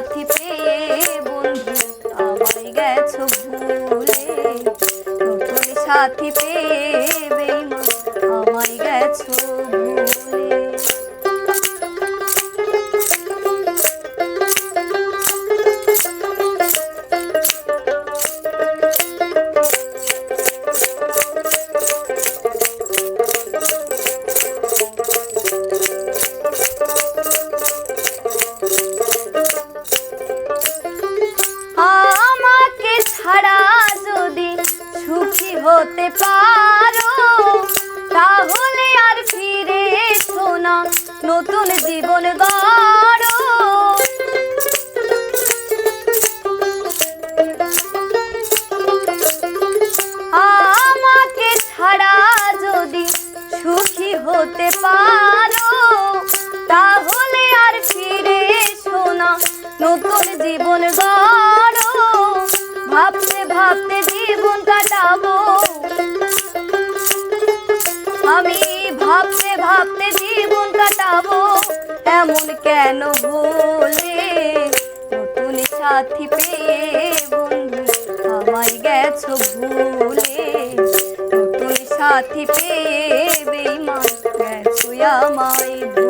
সাথী পেয়ে বন্ধু আমায় গেছো ভুলে। নতুন সাথী পেয়ে বেইমান আমায় গেছো জীবন গড়ো। আমাকে ছাড়া যদি সুখী হতে পারো, তাহলে আর ফিরে এসো না। নতুন জীবন গড়ো। ভাবতে ভাবতে জীবন কাটাবো। আমি এমন কেন বলে? নতুন সাথী পেয়ে বন্ধু আমায় গেছো ভুলে। নতুন সাথী পেয়ে বেইমান গেছো আমায়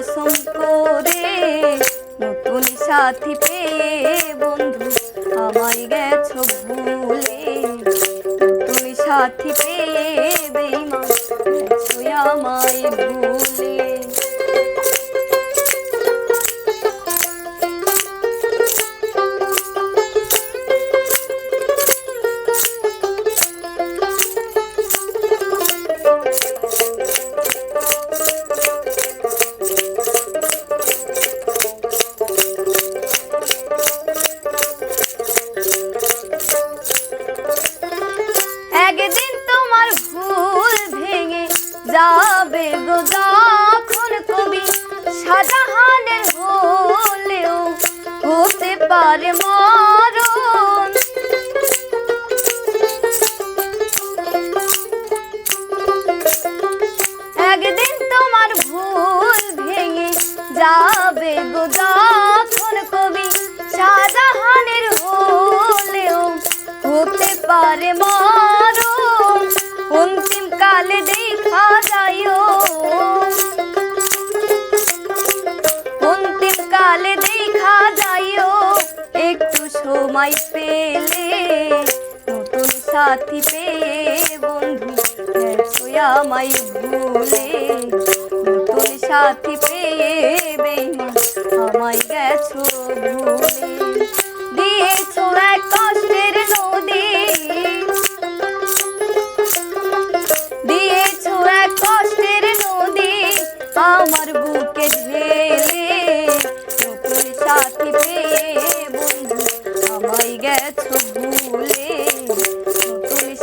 কসম করে নতুন সাথী পেয়ে বন্ধু, আমায় গেছ ভুলে। নতুন সাথী পেয়ে বেমা আমায় ভুলে। শাহজাহানের হলেও হতে পারে মরণ। একদিন তোমার ভুল ভেঙে যাবে গো যখন কবি, শাহজাহানের হলেও হতে পারে মরণ সময় পেলে নতুন সাথী পেয়ে বন্ধু আমায় ভুলে নতুন সাথী পেয়ে বেইমান, আমায় গেছো ভুলে। দিয়েছ এক কষ্টের নদী। দিয়েছ এক কষ্টের নদী, আমার বুকে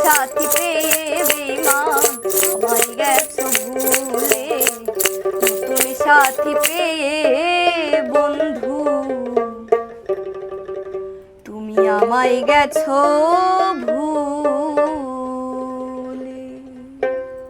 সাথী পেয়ে সাথী পেয়ে বন্ধু তুমি আমায় গেছো